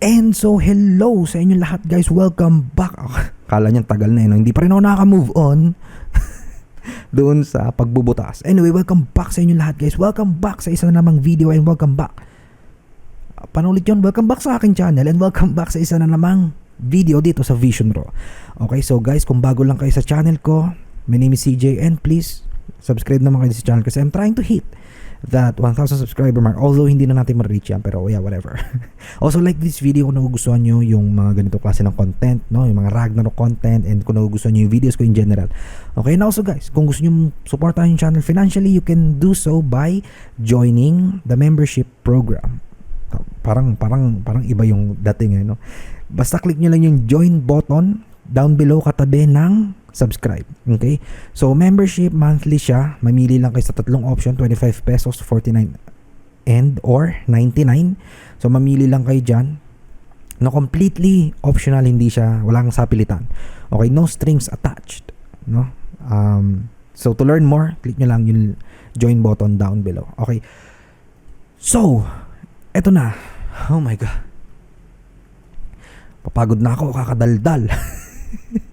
And so, hello sa inyo lahat guys. Welcome back. Kala niyang tagal na yun. Hindi pa rin ako nakaka-move on doon sa pagbubutas. Anyway, welcome back sa inyo lahat guys. Welcome back sa isa na namang video and welcome back. Uh, Paano ulit yun? Welcome back sa aking channel and welcome back sa isa na namang video dito sa Vision Raw. Okay, so guys, kung bago lang kayo sa channel ko, my name is CJ and please subscribe naman kayo sa channel kasi I'm trying to hit that 1,000 subscriber mark. Although hindi na natin ma-reach yan, pero yeah, whatever. also like this video kung nagugustuhan nyo yung mga ganito klase ng content, no? Yung mga Ragnarok content and kung nagugustuhan nyo yung videos ko in general. Okay, and also guys, kung gusto nyo supportahan yung channel financially, you can do so by joining the membership program. Parang parang parang iba yung dating eh, no? Basta click nyo lang yung join button down below katabi ng subscribe. Okay? So, membership, monthly siya. Mamili lang kayo sa tatlong option, 25 pesos, 49 and or 99. So, mamili lang kayo dyan. No, completely optional, hindi siya, walang sapilitan. Okay, no strings attached. No? Um, so, to learn more, click nyo lang yung join button down below. Okay. So, eto na. Oh my God. Papagod na ako, kakadaldal.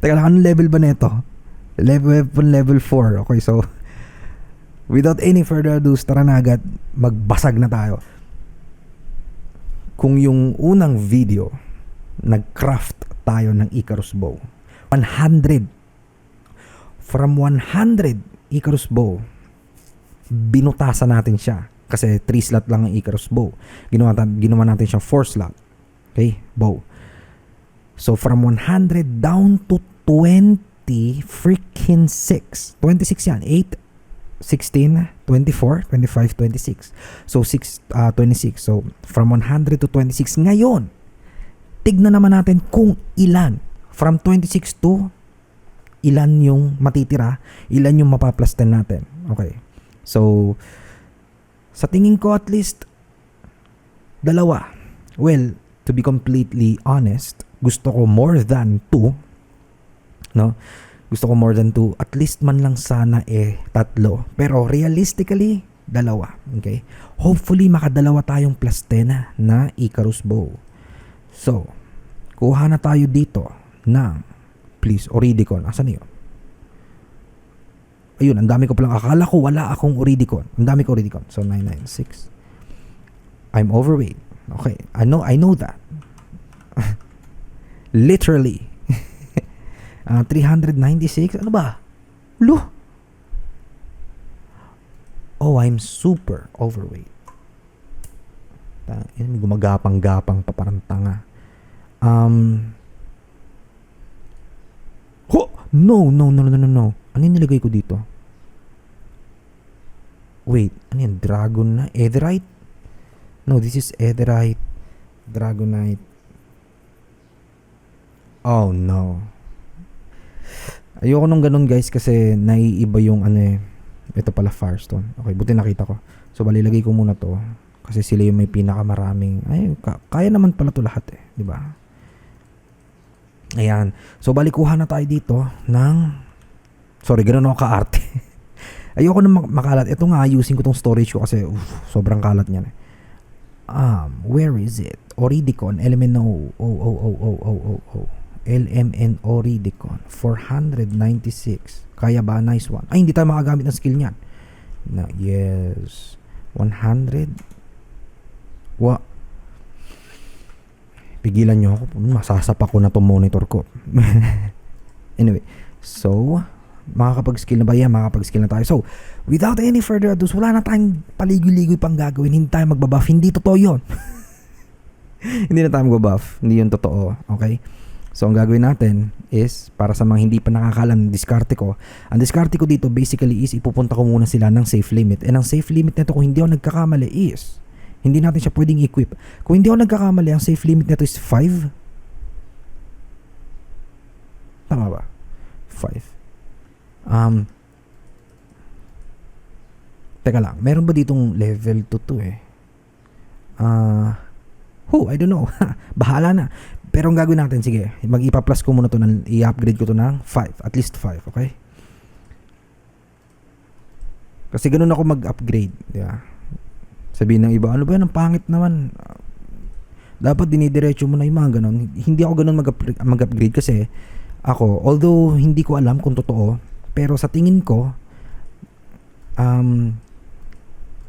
Teka lang, anong level ba nito? Level, level 4. Okay, so, without any further ado, tara na agad, magbasag na tayo. Kung yung unang video, nag-craft tayo ng Icarus Bow. 100. From 100 Icarus Bow, binutasan natin siya. Kasi 3 slot lang ang Icarus Bow. Ginawa, ginawa natin siyang 4 slot. Okay, bow. So from 100 down to 20 freaking 6. 26 yan. 8, 16, 24, 25, 26. So 6, uh, 26. So from 100 to 26. Ngayon, tignan naman natin kung ilan. From 26 to ilan yung matitira, ilan yung mapaplastan natin. Okay. So, sa tingin ko at least, dalawa. Well, to be completely honest, gusto ko more than 2 no? Gusto ko more than 2 at least man lang sana eh tatlo. Pero realistically dalawa okay? Hopefully makadalawa tayong plastena na Icarus bow. So kuha na tayo dito ng please Oridicon. Asan yun? Ayun ang dami ko palang akala ko wala akong Oridicon. Ang dami ko Oridicon. So 996 I'm overweight. Okay I know I know that literally. Uh, 396 ano ba? Lo oh I'm super overweight. Yun, gumagapang-gapang pa parang tanga. Um ho! No no no no no no. Ano yung nilagay ko dito? Wait ano yan? Dragon na etherite? No this is etherite. Dragonite Oh no. Ayoko nung ganun guys kasi naiiba yung ano eh. Ito pala Firestone. Okay, buti nakita ko. So balilagay ko muna to kasi sila yung may pinakamaraming ay ka- kaya naman pala to lahat eh, di ba? Ayan. So balikuha na tayo dito ng Sorry, ganoon ako kaarte. Ayoko na mak- makalat. Ito nga ayusin ko tong storage ko kasi uf, sobrang kalat niyan eh. Um, where is it? Oridicon, element no. Oh, oh, oh, oh, oh, oh, oh. LMN Oridicon 496 kaya ba? Nice one. Ay hindi tayo makagamit ng skill niyan. Na yes. 100 wa. Pigilan nyo ako. Masasapa ko na tong monitor ko. Anyway so makakapag-skill na ba yan? Makakapag-skill na tayo. So without any further ado wala na tayong paligoy-ligoy pang gagawin. Hindi tayo magbabuff. Hindi totoo yon hindi na tayo magbabuff. Hindi yun totoo okay So, ang gagawin natin is, para sa mga hindi pa nakakalam ng diskarte ko, ang diskarte ko dito basically is ipupunta ko muna sila ng safe limit. And ang safe limit nito kung hindi ako nagkakamali is, hindi natin siya pwedeng equip. Kung hindi ako nagkakamali, ang safe limit nito is 5. Tama ba? 5. Um, teka lang, meron ba ditong level 2 to eh? Ah, uh, who? I don't know. Bahala na. Pero ang gagawin natin, sige, mag-ipa-plus ko muna to, ng, i-upgrade ko to ng 5. At least 5, okay? Kasi ganun ako mag-upgrade, di ba? Sabihin ng iba, ano ba yan, ang pangit naman. Dapat dinidiretso mo na yung mga ganon. Hindi ako mag-up- mag-upgrade kasi ako, although hindi ko alam kung totoo, pero sa tingin ko, um,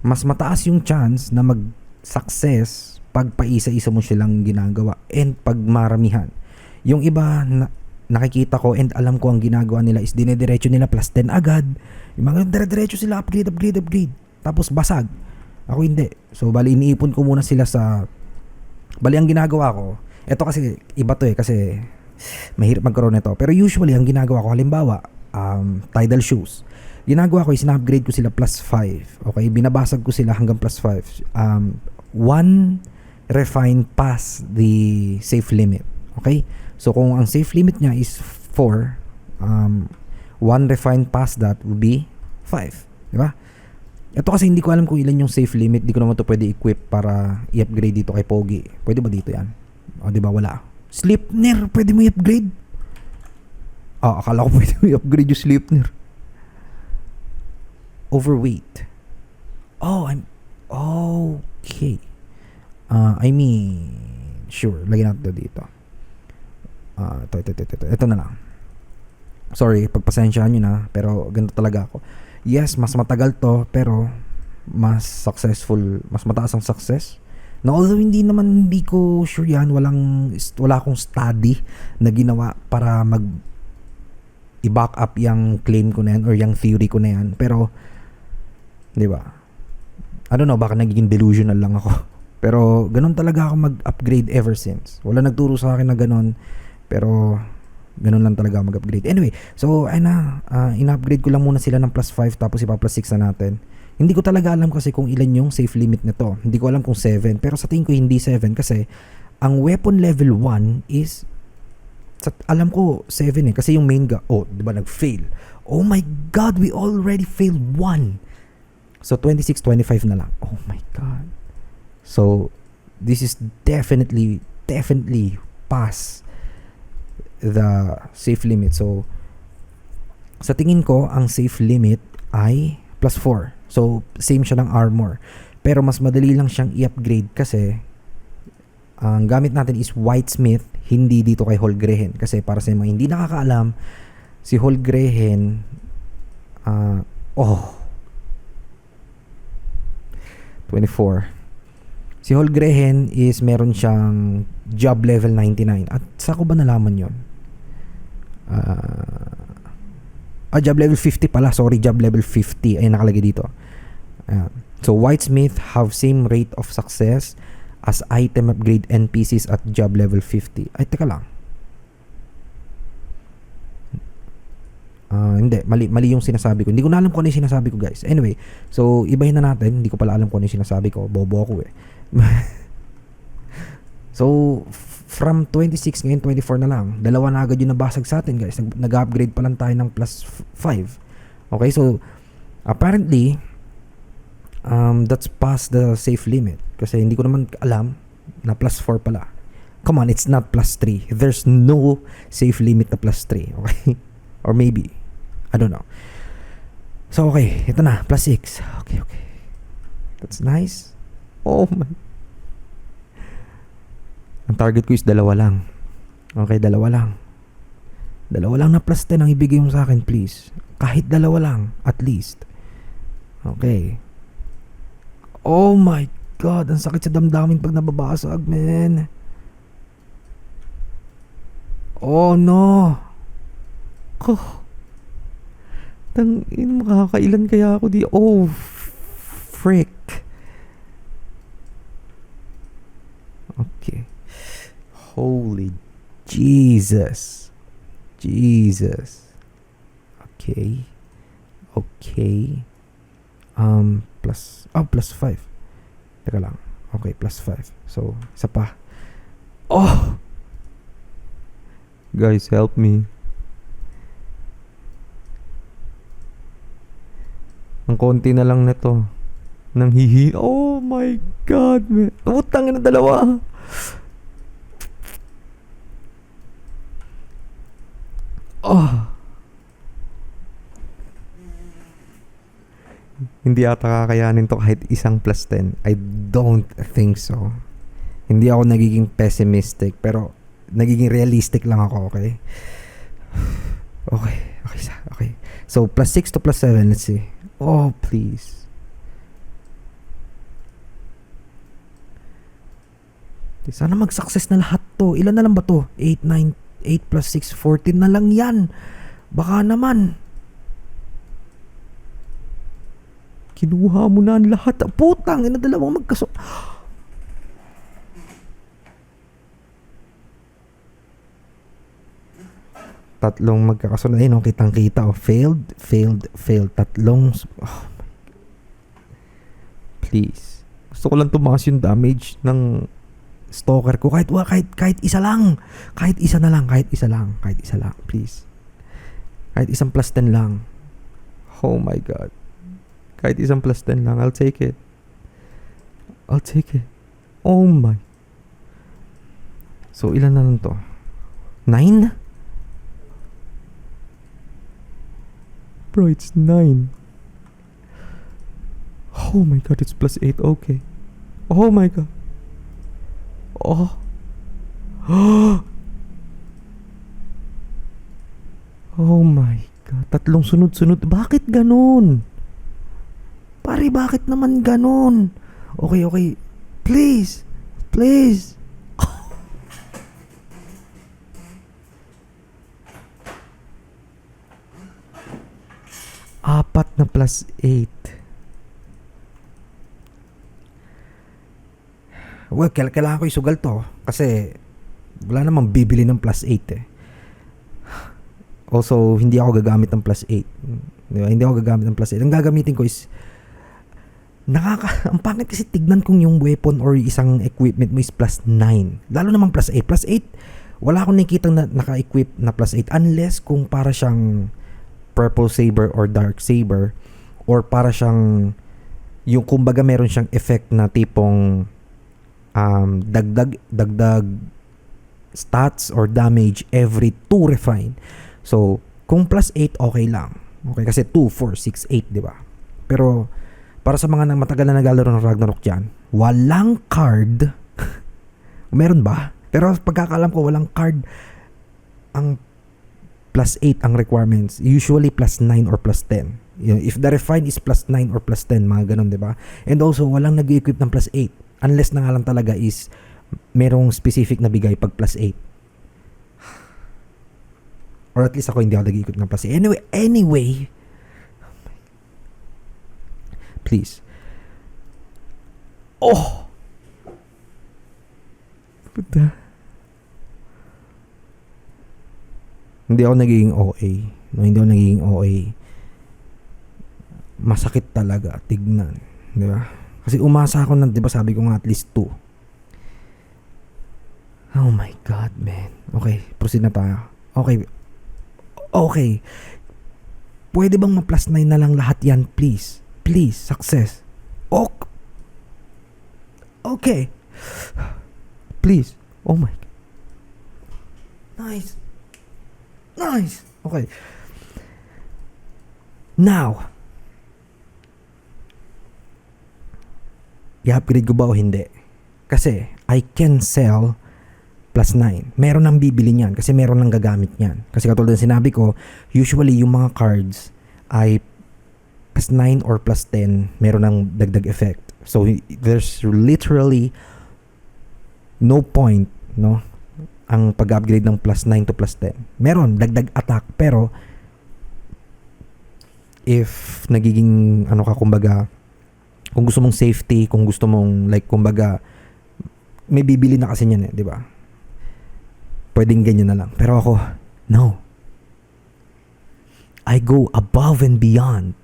mas mataas yung chance na mag-success pag paisa-isa mo silang ginagawa and pag maramihan. Yung iba na, nakikita ko and alam ko ang ginagawa nila is dinediretso nila plus 10 agad. Yung mga dire-diretso sila upgrade, upgrade, upgrade. Tapos basag. Ako hindi. So bali iniipon ko muna sila sa bali ang ginagawa ko. Ito kasi iba to eh kasi mahirap magkaroon nito. Pero usually ang ginagawa ko halimbawa um, tidal shoes. Ginagawa ko is na-upgrade ko sila plus 5. Okay, binabasag ko sila hanggang plus 5. Um, one refine past the safe limit. Okay? So kung ang safe limit niya is 4, um, one refine past that would be 5. Di ba? Ito kasi hindi ko alam kung ilan yung safe limit. Di ko naman to pwede equip para i-upgrade dito kay Pogi. Pwede ba dito yan? O di ba wala? Sleepner, pwede mo i-upgrade? Ah, akala ko pwede mo i-upgrade yung Sleepner. Overweight. Oh, I'm... Okay. Uh, I mean, sure. Lagyan natin to dito. Ah, ito, ito, ito, ito, ito na lang. Sorry, pagpasensyahan nyo na, pero ganito talaga ako. Yes, mas matagal to, pero mas successful, mas mataas ang success. Na although hindi naman, hindi ko sure yan, walang, wala akong study na ginawa para mag i-back up yung claim ko na yan or yung theory ko na yan. Pero, di ba? I don't know, baka nagiging delusional lang ako. Pero, ganun talaga ako mag-upgrade ever since. Wala nagturo sa akin na ganun. Pero, ganun lang talaga ako mag-upgrade. Anyway, so, ay na, uh, in-upgrade ko lang muna sila ng plus 5 tapos ipa plus 6 na natin. Hindi ko talaga alam kasi kung ilan yung safe limit nito. Hindi ko alam kung 7. Pero sa tingin ko hindi 7 kasi ang weapon level 1 is sa, alam ko 7 eh kasi yung main ga oh, 'di ba nag-fail. Oh my god, we already failed 1. So 26 25 na lang. Oh my god. So this is definitely definitely past the safe limit. So sa tingin ko ang safe limit ay plus 4. So, same siya ng armor. Pero mas madali lang siyang i-upgrade kasi ang gamit natin is Whitesmith, hindi dito kay Holgrehen. Kasi para sa mga hindi nakakaalam, si Holgrehen, uh, oh, 24. Si Holgrehen is meron siyang job level 99. At sa ko ba nalaman yon? Uh, ah, job level 50 pala. Sorry, job level 50. Ay, nakalagay dito. Ayan. So, Whitesmith have same rate of success as item upgrade NPCs at job level 50. Ay, teka lang. Uh, hindi, mali, mali yung sinasabi ko. Hindi ko na alam kung ano yung sinasabi ko, guys. Anyway, so, ibahin na natin. Hindi ko pala alam kung ano yung sinasabi ko. Bobo ako eh. so, from 26 ngayon 24 na lang. Dalawa na agad yung nabasag sa atin, guys. Nag-upgrade pa lang tayo ng plus 5. Okay, so, apparently, um, that's past the safe limit. Kasi hindi ko naman alam na plus 4 pala. Come on, it's not plus 3. There's no safe limit na plus 3. Okay? Or maybe. I don't know. So, okay. Ito na. Plus 6. Okay, okay. That's nice. Oh my. Ang target ko is dalawa lang. Okay, dalawa lang. Dalawa lang na plus 10 ang ibigay mo sa akin, please. Kahit dalawa lang, at least. Okay. Oh my God, ang sakit sa damdamin pag nababasag, man. Oh no. Oh. Tang in makakailan kaya ako di. Oh, frick. Okay. Holy Jesus. Jesus. Okay. Okay. Um, plus, oh, plus 5. Teka lang. Okay, plus 5. So, isa pa. Oh! Guys, help me. Ang konti na lang nito. Nang hihi. Oh my God, man. Utang na dalawa. Hindi ata kakayanin to kahit isang plus 10. I don't think so. Hindi ako nagiging pessimistic, pero nagiging realistic lang ako, okay? Okay, okay, okay. So, plus 6 to plus 7, let's see. Oh, please. Sana mag-success na lahat to. Ilan na lang ba to? 8, 9, 8 plus 6, 14 na lang yan. Baka naman. Kinuha mo na ang lahat. Putang, ina dalawang magkaso. Tatlong magkakasunod. Ayun, oh, kitang-kita. Oh. Failed, failed, failed. Tatlong... Oh. Please. Gusto ko lang tumakas yung damage ng stalker ko. Kahit, wa, kahit, kahit isa lang. Kahit isa na lang. Kahit isa lang. Kahit isa lang. Please. Kahit isang plus 10 lang. Oh my God. Kahit isang plus 10 lang. I'll take it. I'll take it. Oh my. So, ilan na lang to? 9? Bro, it's 9. Oh my god, it's plus 8. Okay. Oh my god. Oh. oh my god. Tatlong sunod-sunod. Bakit ganun? Pare, bakit naman ganun? Okay, okay. Please. Please. Apat na plus 8. Well, kail- kailangan ko isugal to kasi wala namang bibili ng plus 8 eh. Also, hindi ako gagamit ng plus 8. Di ba? Hindi ako gagamit ng plus 8. Ang gagamitin ko is nakaka ang pangit kasi tignan kung yung weapon or isang equipment mo is plus 9. Lalo namang plus 8. Plus 8, wala akong nakikitang na, naka-equip na plus 8 unless kung para siyang purple saber or dark saber or para siyang yung kumbaga meron siyang effect na tipong um, dagdag dagdag stats or damage every 2 refine. So, kung plus 8 okay lang. Okay kasi 2 4 6 8, 'di ba? Pero para sa mga matagal na naglalaro ng Ragnarok diyan, walang card. meron ba? Pero pagkakalam ko walang card ang plus 8 ang requirements. Usually plus 9 or plus 10. You know, if the refine is plus 9 or plus 10, mga ganun, di ba? And also, walang nag-equip ng plus 8. Unless na nga lang talaga is merong specific na bigay pag plus 8. Or at least ako hindi ako nag-equip ng plus 8. Anyway, anyway, please. Oh! Puta. Hindi ako nagiging OA. No, hindi ako nagiging OA. Masakit talaga tignan, 'di ba? Kasi umasa ako ng 'di ba sabi ko nga at least 2. Oh my god, man. Okay, proceed na tayo. Okay. Okay. Pwede bang ma-plus 9 na lang lahat yan, please? Please, success. Ok. Okay. Please. Oh my. Nice. Nice. Okay. Now, i-upgrade ko ba o hindi? Kasi, I can sell plus 9. Meron nang bibili niyan kasi meron nang gagamit niyan. Kasi katulad ng sinabi ko, usually yung mga cards ay plus 9 or plus 10, meron ng dagdag effect. So, there's literally no point, no? ang pag-upgrade ng plus 9 to plus 10. Meron, dagdag attack, pero if nagiging, ano ka, kumbaga, kung gusto mong safety, kung gusto mong, like, kumbaga, may bibili na kasi niyan eh, di ba? Pwedeng ganyan na lang. Pero ako, no. I go above and beyond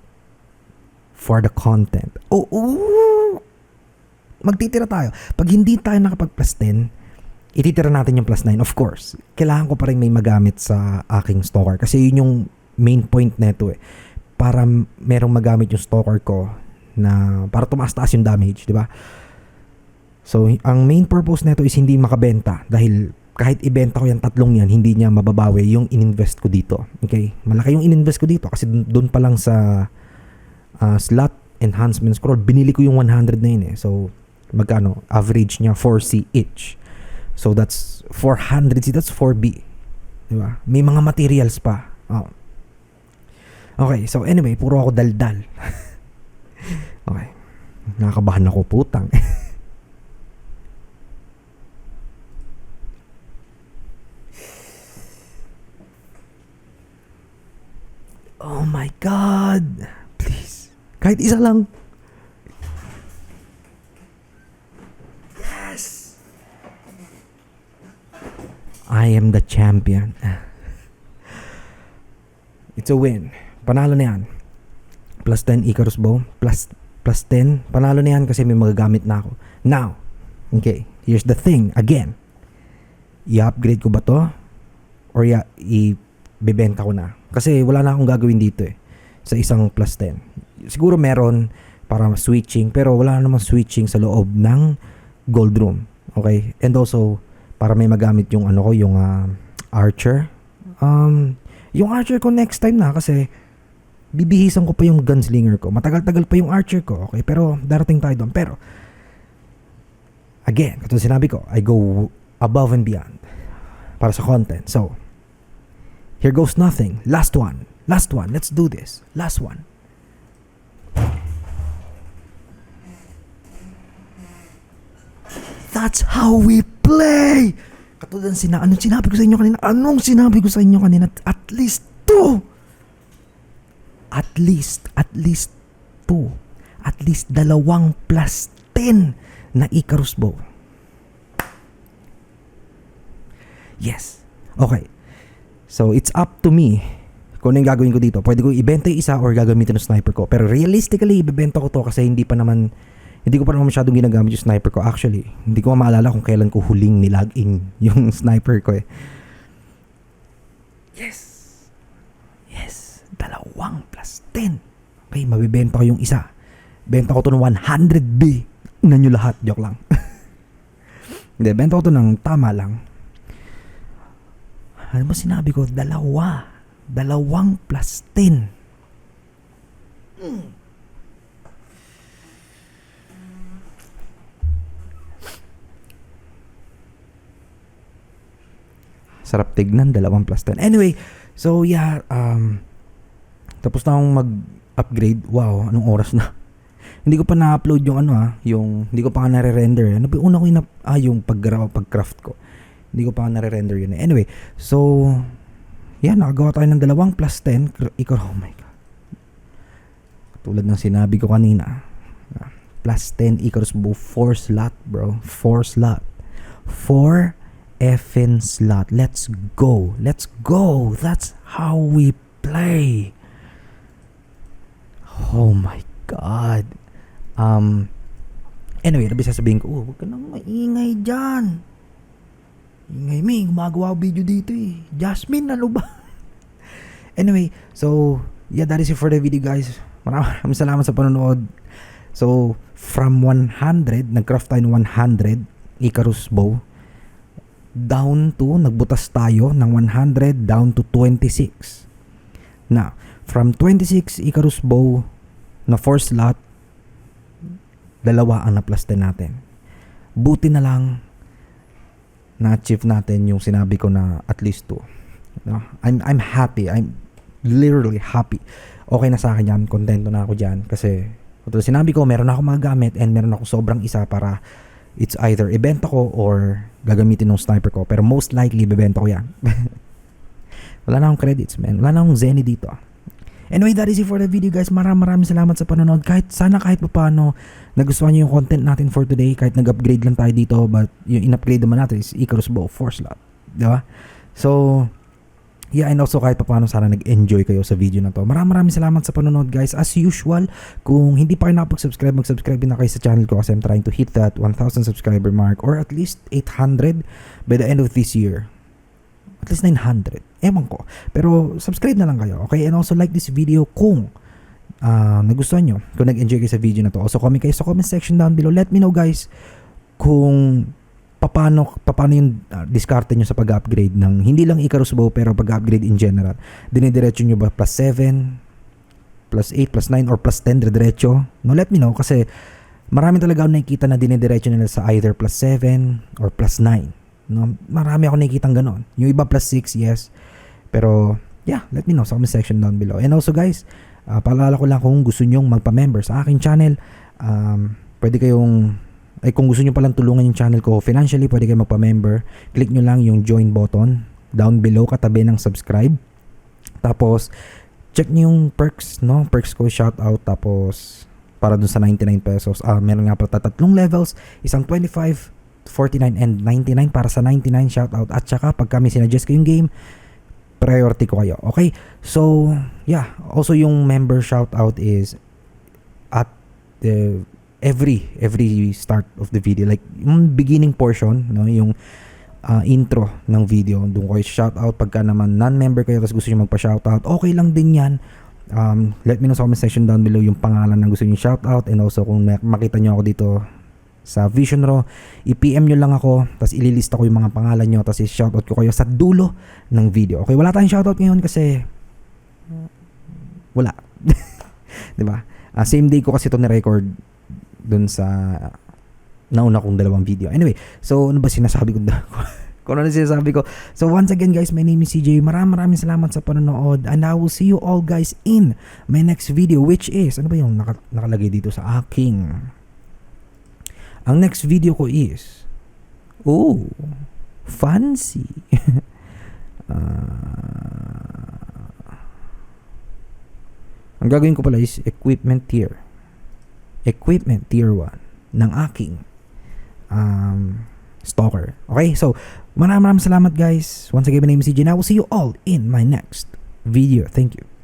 for the content. Oh, magtitira tayo. Pag hindi tayo nakapag plus 10, ititira natin yung plus 9. Of course, kailangan ko pa rin may magamit sa aking stalker. Kasi yun yung main point neto eh. Para merong magamit yung stalker ko na para tumaas-taas yung damage, di ba? So, ang main purpose nito is hindi makabenta dahil kahit ibenta ko yung tatlong yan, hindi niya mababawi yung ininvest ko dito. Okay? Malaki yung ininvest ko dito kasi doon pa lang sa uh, slot enhancement scroll, binili ko yung 100 na yun eh. So, magkano? Average niya 4C each. So that's 400C, that's 4B. Di ba? May mga materials pa. Oh. Okay, so anyway, puro ako daldal. okay. Nakakabahan ako putang. oh my God. Kahit isa lang. Yes. I am the champion. It's a win. Panalo na yan. Plus 10 Icarus Bow. Plus, plus 10. Panalo na yan kasi may magagamit na ako. Now, okay, here's the thing. Again, i-upgrade ko ba to? Or i- i-bebenta ko na? Kasi wala na akong gagawin dito eh. Sa isang plus 10. Siguro meron para switching. Pero wala namang switching sa loob ng gold room. Okay? And also, para may magamit yung ano ko, yung ah, archer. Um, yung archer ko next time na kasi bibihisan ko pa yung gunslinger ko. Matagal-tagal pa yung archer ko, okay? Pero darating tayo doon. Pero, again, katulad sinabi ko, I go above and beyond para sa content. So, here goes nothing. Last one. Last one. Let's do this. Last one. That's how we play! Katulad ng sina, anong sinabi ko sa inyo kanina? Anong sinabi ko sa inyo kanina? At least two! At least, at least two. At least dalawang plus 10 na Icarus bow. Yes. Okay. So, it's up to me kung ano yung gagawin ko dito. Pwede ko ibenta yung isa or gagamitin ng sniper ko. Pero realistically, ibebenta ko to kasi hindi pa naman hindi ko pa naman masyadong ginagamit yung sniper ko. Actually, hindi ko maalala kung kailan ko huling nilag in yung sniper ko eh. Yes! Yes! Dalawang plus 10. Okay, mabibenta ko yung isa. Benta ko to ng 100B. Na nyo lahat. Joke lang. hindi, benta ko to ng tama lang. Ano ba sinabi ko? Dalawa. Dalawang plus 10. Sarap tignan, dalawang plus 10. Anyway, so yeah, um, tapos na akong mag-upgrade. Wow, anong oras na? hindi ko pa na-upload yung ano ah, yung, hindi ko pa nga nare-render. Ano ba una ko yung, ah, yung pag pag-craft ko. Hindi ko pa nga nare-render yun eh. Anyway, so, yeah, nakagawa tayo ng dalawang plus 10. Kr- Ikaw, oh my God. Tulad ng sinabi ko kanina, ah, plus 10 Icarus Bow 4 slot bro 4 slot 4 effing slot. Let's go. Let's go. That's how we play. Oh my god. Um anyway nabi sasabihin ko? Oh, huwag ka nang maingay dyan. Ingay mi gumagawa video dito eh. Jasmine ano ba? Anyway so yeah that is it for the video guys. Maraming salamat sa panonood. So, from 100, nag-craft tayo ng 100 Icarus bow. Down to, nagbutas tayo ng 100 down to 26. Now, from 26 Icarus bow na 4 slot, dalawa ang na-plus 10 natin. Buti na lang na-achieve natin yung sinabi ko na at least 2. No? I'm, I'm happy. I'm literally happy. Okay na sa akin yan. Kontento na ako dyan. Kasi Katulad sinabi ko, meron ako mga gamit and meron ako sobrang isa para it's either ibenta ko or gagamitin ng sniper ko. Pero most likely, bebenta ko yan. Wala na akong credits, man. Wala na akong Zenny dito. Anyway, that is it for the video, guys. Maraming maraming salamat sa panonood. Kahit sana kahit pa paano nagustuhan niyo yung content natin for today. Kahit nag-upgrade lang tayo dito. But yung in-upgrade naman natin is Icarus Bow 4 slot. Diba? So, Yeah, and also kahit pa paano sana nag-enjoy kayo sa video na to. Maraming maraming salamat sa panonood guys. As usual, kung hindi pa kayo nakapag-subscribe, mag-subscribe na kayo sa channel ko kasi I'm trying to hit that 1,000 subscriber mark or at least 800 by the end of this year. At least 900. Ewan ko. Pero subscribe na lang kayo. Okay? And also like this video kung uh, nagustuhan nyo. Kung nag-enjoy kayo sa video na to. Also comment kayo sa comment section down below. Let me know guys kung paano paano yung uh, diskarte nyo sa pag-upgrade ng hindi lang Icarus Bow pero pag-upgrade in general. Dinidiretso nyo ba plus 7, plus 8, plus 9 or plus 10 diretso? No, let me know kasi marami talaga ako nakikita na dinediretso nila sa either plus 7 or plus 9. No? Marami ako nakikita ganon. Yung iba plus 6, yes. Pero, yeah, let me know sa comment section down below. And also guys, uh, paalala ko lang kung gusto nyong magpa-member sa aking channel, um, pwede kayong, ay kung gusto nyo palang tulungan yung channel ko financially, pwede kayong magpa-member. Click nyo lang yung join button down below katabi ng subscribe. Tapos, check nyo yung perks, no? Perks ko shout out. Tapos, para dun sa 99 pesos, ah, meron nga pala tatlong levels, isang 25, 49 and 99 para sa 99 shout out. At saka, pag kami sinuggest ko yung game, priority ko kayo. Okay? So, yeah. Also, yung member shout out is at the every every start of the video like yung beginning portion no yung uh, intro ng video doon ko shout out pagka naman non-member kayo tapos gusto niyo magpa-shout out okay lang din yan um, let me know sa comment section down below yung pangalan ng gusto niyo shout out and also kung mak- makita niyo ako dito sa Vision Raw, i-PM nyo lang ako, tapos ililista ko yung mga pangalan nyo, tapos i-shoutout ko kayo sa dulo ng video. Okay, wala tayong shoutout ngayon kasi wala. 'Di ba? Ah, same day ko kasi ito ni-record dun sa nauna kong dalawang video. Anyway, so ano ba sinasabi ko? Kung ano sinasabi ko. So once again guys, my name is CJ. Maraming maraming salamat sa panonood and I will see you all guys in my next video which is, ano ba yung naka, nakalagay dito sa aking ang next video ko is Oh, fancy. Ah. ang gagawin ko pala is equipment tier. Equipment tier 1 ng aking um, stalker. Okay, so maraming maraming salamat guys. Once again, my name is CJ and I will see you all in my next video. Thank you.